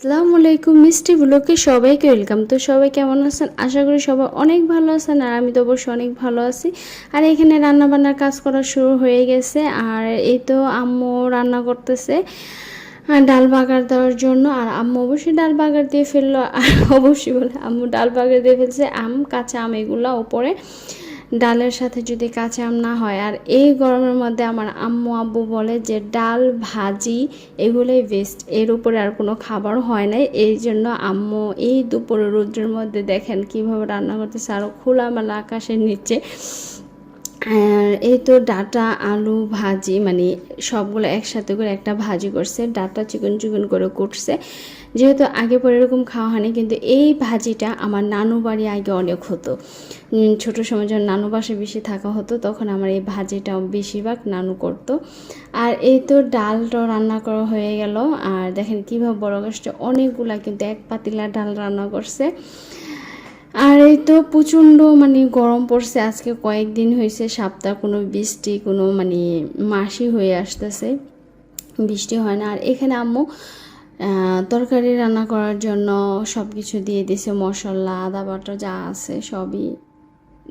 আসসালামু আলাইকুম, মিষ্টি ব্লকে সবাইকে ওয়েলকাম। তো সবাই কেমন আছেন? আশা করি সবাই অনেক ভালো আছেন আর আমি তো অবশ্যই অনেক ভালো আছি। আর এখানে রান্না বান্নার কাজ করা শুরু হয়ে গেছে আর এই তো আম্মু রান্না করতেছে ডাল বাগার দেওয়ার জন্য। আর আম্মু অবশ্যই ডাল বাগার দিয়ে ফেলল। আর অবশ্যই বলে, আম্মু ডাল বাগার দিয়ে ফেলছে আম, কাঁচা আম এগুলো ওপরে। ডালের সাথে যদি কাঁচা আম না হয়, আর এই গরমের মধ্যে আমার আম্মু আব্বু বলে যে ডাল, ভাজি এগুলোই বেস্ট এর উপরে আর কোনো খাবার হয় নাই। এই জন্য আম্মু এই দুপুরে রোদ্রের মধ্যে দেখেন কীভাবে রান্না করতেছে। আরও খোলামেলা আকাশের নিচে এই তো ডাটা, আলু, ভাজি মানে সবগুলো একসাথে করে একটা ভাজি করছে, ডাটা চিকন চিকন করে কুটছে। যেহেতু আগে পরে এরকম খাওয়া হয়নি, কিন্তু এই ভাজিটা আমার নানু বাড়ি আগে অনেক হতো। ছোট সময় যখন নানু বাসে বেশি থাকা হতো, তখন আমার এই ভাজিটা বেশিরভাগ নানু করতো। আর এই তো ডালটা রান্না করা হয়ে গেল, আর দেখেন কীভাবে বড় গাছটা অনেকগুলা কিন্তু এক পাতিলা ডাল রান্না করছে। আর এই তো প্রচণ্ড মানে গরম পড়ছে, আজকে কয়েকদিন হয়েছে সাপ্তাহ কোনো বৃষ্টি, কোনো মানে মাসি হয়ে আসতেছে, বৃষ্টি হয় না। আর এখানে আম্মু তরকারি রান্না করার জন্য সব কিছু দিয়ে দিছে, মশলা, আদা বাটা যা আছে সবই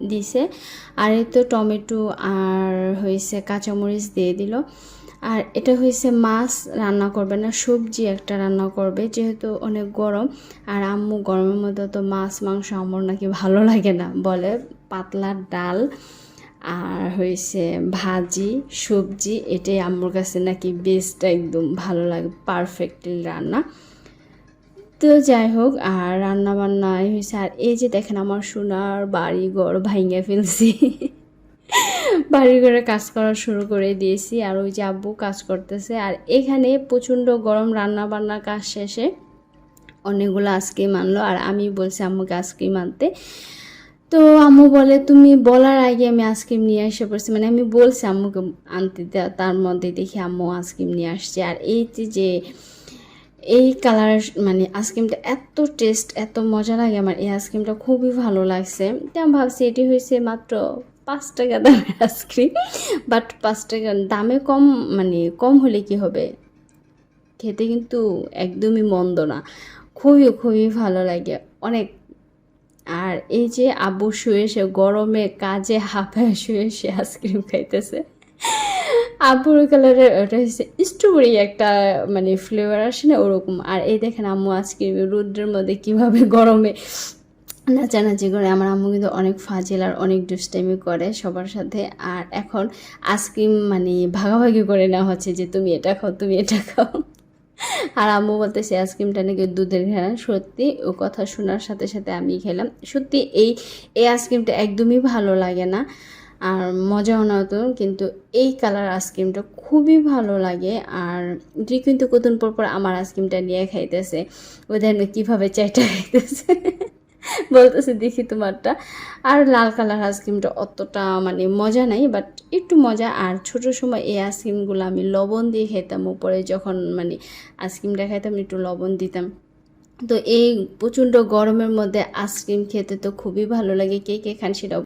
দিছে। আর এই তো টমেটো আর হয়েছে কাঁচামরিচ দিয়ে দিল। আর এটা হয়েছে মাছ রান্না করবে না, সবজি একটা রান্না করবে, যেহেতু অনেক গরম। আর আম্মু গরমের মধ্যে তো মাছ, মাংস আমার নাকি ভালো লাগে না, বলে পাতলা ডাল আর হয়েছে ভাজি, সবজি, এটাই আম্মুর কাছে নাকি বেস্ট একদম ভালো লাগে পারফেক্টলি রান্না। তো যাই হোক, আর রান্না বান্না হয়েছে আর এই যে দেখেন আমার সোনার বাড়ি ঘর ভাইঙ্গা ফেলছি। বাড়ি ঘরে কাজ করা শুরু করে দিয়েছি আর ওই যে আব্বু কাজ করতেছে। আর এখানে প্রচণ্ড গরম রান্না বান্নার কাজ শেষে অনেকগুলো আজকে আনলো আর আমি বলছি, আম্মুকে আইসক্রিম আনতে। তো আম্মু বলে, তুমি বলার আগে আমি আইসক্রিম নিয়ে এসে পড়ছি। মানে আমি বলছি আম্মুকে আনতে তার মধ্যে দেখি আম্মু আইসক্রিম নিয়ে আসছে। আর এই যে এই কালার মানে আইসক্রিমটা এত টেস্ট, এত মজা লাগে আমার। এই আইসক্রিমটা খুবই ভালো লাগছে। তো আমি ভাবছি এটি হয়েছে মাত্র পাঁচ টাকা দামের আইসক্রিম বাট পাঁচ টাকা দামে কম মানে কম হলে কি হবে? খেতে কিন্তু একদমই মন্দ না। খুবই খুবই ভালো লাগে, অনেক। আর এই যে আব্বু শুয়ে, সে গরমে কাজে হাঁপায় শুয়ে সে আইসক্রিম খাইতেছে। আব্বুর কালারের ওটা হচ্ছে স্ট্রবেরি একটা মানে ফ্লেভার আসে না ওরকম। আর এই দেখেন আম্মু আইসক্রিম, রোদ্রের মধ্যে কীভাবে গরমে নাচানাচি করে, আমার আম্মু কিন্তু অনেক ফাজিল আর অনেক দুষ্টামি করে সবার সাথে। আর এখন আইসক্রিম মানে ভাগাভাগি করে নেওয়া হচ্ছে যে, তুমি এটা খাও, তুমি এটা খাও। আর আম্মু বলতেছে, আইসক্রিমটা নাকি দুধের ঘেরা সত্যি, ও কথা শোনার সাথে সাথে আমি খেলাম। সত্যি, এই এই আইসক্রিমটা একদমই ভালো লাগে না। আর মজাও না হতো কিন্তু এই কালার আইসক্রিমটা খুবই ভালো লাগে। আর তুই কিন্তু কতদিন পর পর আমার আইসক্রিমটা নিয়ে খাইতেছে। ওদের কীভাবে চাইটা খাইতেছে? বলতেছে, দেখি তোমারটা। আর লাল কালার আইসক্রিমটা অতটা মানে মজা নাই বাট একটু মজা। আর ছোট সময় এই আইসক্রিমগুলো আমি লবণ দিয়ে খেতাম উপরে, যখন মানে আইসক্রিমটা খাইতাম, একটু লবণ দিতাম। তো এই প্রচণ্ড গরমের মধ্যে আইসক্রিম খেতে তো খুবই ভালো লাগে। কে কে খান সেটাও